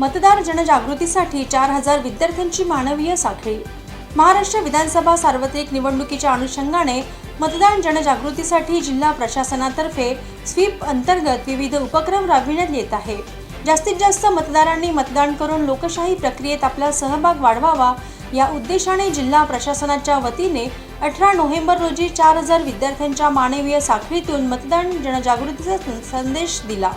मतदार जनजागृतीसाठी चार हजार विद्यार्थ्यांची मानवीय साखळी. महाराष्ट्र विधानसभा सार्वत्रिक निवडणुकीच्या अनुषंगाने मतदान जनजागृतीसाठी जिल्हा प्रशासनातर्फे स्वीप अंतर्गत विविध उपक्रम राबविण्यात येत आहे. जास्तीत जास्त मतदारांनी मतदान करून लोकशाही प्रक्रियेत आपला सहभाग वाढवावा या उद्देशाने जिल्हा प्रशासनाच्या वतीने अठरा नोव्हेंबर रोजी चार हजार विद्यार्थ्यांच्या मानवीय साखळीतून मतदान जनजागृतीचा संदेश दिला.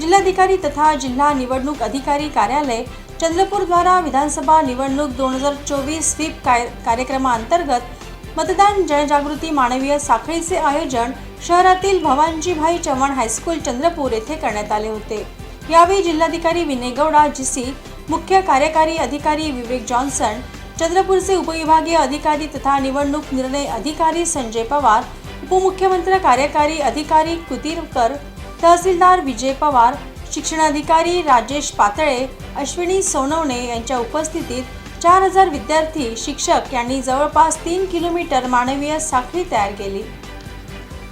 जिल्हाधिकारी तथा जिल्हा निवडणूक अधिकारी कार्यालय चंद्रपूर द्वारा विधानसभा निवडणूक दोन हजार चोवीस स्वीप काय कार्यक्रमाअंतर्गत मतदान जनजागृती मानवीय साखळीचे आयोजन शहरातील भवानजीभाई चव्हाण हायस्कूल चंद्रपूर येथे करण्यात आले होते. यावेळी जिल्हाधिकारी विनय गौडा जीसी मुख्य कार्यकारी अधिकारी विवेक जॉन्सन चंद्रपूरचे उपविभागीय अधिकारी तथा निवडणूक निर्णय अधिकारी संजय पवार उपमुख्यमंत्री कार्यकारी अधिकारी कुतीरकर तहसीलदार विजय पवार शिक्षणाधिकारी राजेश पातळे अश्विनी सोनवणे यांच्या उपस्थितीत चार हजार विद्यार्थी शिक्षक यांनी जवळपास तीन किलोमीटर मानवीय साखळी तयार केली.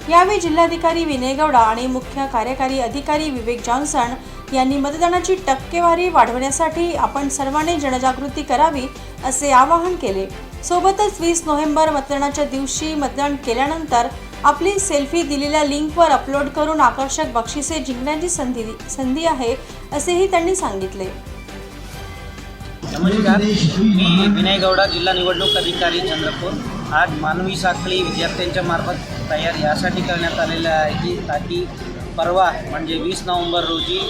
यावेळी जिल्हाधिकारी विनय गौडा आणि मुख्य कार्यकारी अधिकारी विवेक जॉन्सन यांनी मतदानाची टक्केवारी वाढवण्यासाठी आपण सर्वांनी जनजागृती करावी असे आवाहन केले. सोबतच वीस नोव्हेंबर मतदानाच्या दिवशी मतदान केल्यानंतर आपली सेल्फी दिलेल्या लिंकवर अपलोड करून आकर्षक बक्षिसे जिंकण्याची संधी संधी आहे असेही त्यांनी सांगितले. नमस्कार. मी विनय गौडा जिल्हा निवडणूक अधिकारी चंद्रपूर. आज मानवी साखळी विद्यार्थ्यांच्या मार्फत तयार यासाठी करण्यात आलेल्या आहे. की ताकी परवा म्हणजे वीस नोव्हेंबर रोजी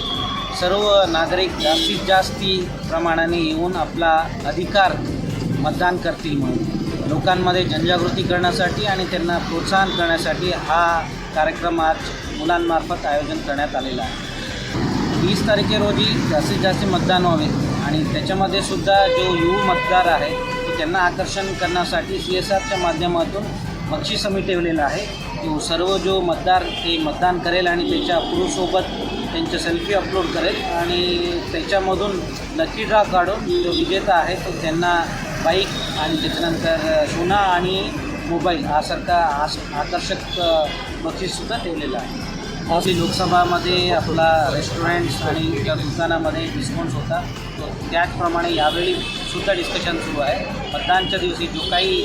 सर्व नागरिक जास्तीत जास्ती प्रमाणाने येऊन आपला अधिकार मतदान करतील म्हणून. लोकांमध्ये जनजागृती करण्यासाठी आणि त्यांना प्रोत्साहन करण्यासाठी हा कार्यक्रम आज मुलांमार्फत आयोजन करण्यात आलेला आहे. वीस तारखे रोजी जास्तीत जास्त मतदान व्हावे आणि त्याच्यामध्ये सुद्धा जो युव मतदार आहे तो त्यांना आकर्षण करण्यासाठी सी एस आरच्या माध्यमातून बक्षीस आम्ही ठेवलेला आहे. तो सर्व जो मतदार ते मतदान करेल आणि त्याच्या पुरुषसोबत त्यांच्या सेल्फी अपलोड करेल आणि त्याच्यामधून लकी ड्रा काढून जो विजेता आहे तो त्यांना बाईक आणि त्याच्यानंतर सोना आणि मोबाईल यासारखा आस आकर्षक अ, बक्षीससुद्धा ठेवलेलं आहे. आपली लोकसभामध्ये आपला रेस्टॉरंट्स आणि त्या दुकानामध्ये डिस्काउंट्स होता. तो त्याचप्रमाणे यावेळी सुद्धा डिस्कशन सुरू आहे. मतदानच्या दिवशी जो काही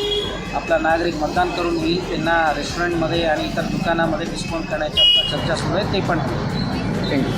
आपला नागरिक मतदान करून येईल त्यांना रेस्टॉरंटमध्ये आणि इतर दुकानामध्ये डिस्काउंट करण्याच्या चर्चा सुरू आहे ते पण थँक्यू